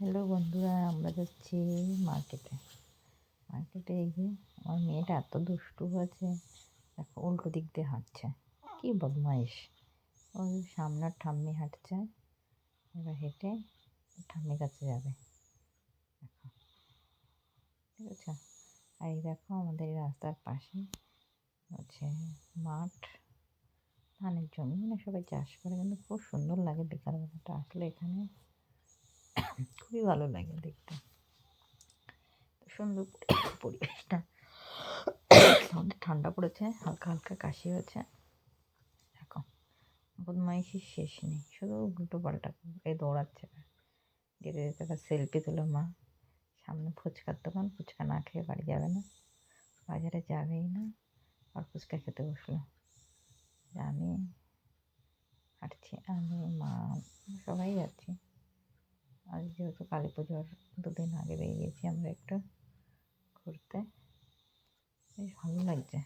Hello বন্ধুরা, আমরা যাচ্ছি মার্কেটে। মার্কেটে গিয়ে আমার মেয়েটা এত দুষ্টু হয়েছে, দেখো উল্টো দিক দিয়ে হাঁটছে। কী বদমাইশ। ওই সামনের ঠাম্মি হাঁটছে, এবার হেঁটে ঠাম্মির কাছে যাবে। দেখো। ঠিক আছে? আর এই দেখো আমাদের রাস্তার পাশে হচ্ছে মাঠ, ধানের জমি। মানে সবাই চাষ করে, কিন্তু খুব সুন্দর লাগে বিকালবেলাটা। আসলে এখানে খুবই ভালো লাগে দেখতে। সুন্দর পরিবেশটা। আমাদের ঠান্ডা পড়েছে, হালকা হালকা কাশি হয়েছে। দেখো, বদমাইশির শেষ নেই। শুধু উল্টো পাল্টা এই দৌড়াচ্ছে। যেতে যেতে আবার সেলফি তোলো মা। সামনে ফুচকার দোকান, ফুচকা না খেয়ে বাড়ি যাবে না। বাজারে যাবেই না। আর ফুচকা খেতে বসল। আমি হাঁটছি, আমি, মা, সবাই যাচ্ছি। আজ যেহেতু কালী পুজোর দুদিন আগে বেরিয়েছি আমরা একটু ঘুরতে। বেশ ভালো লাগছে।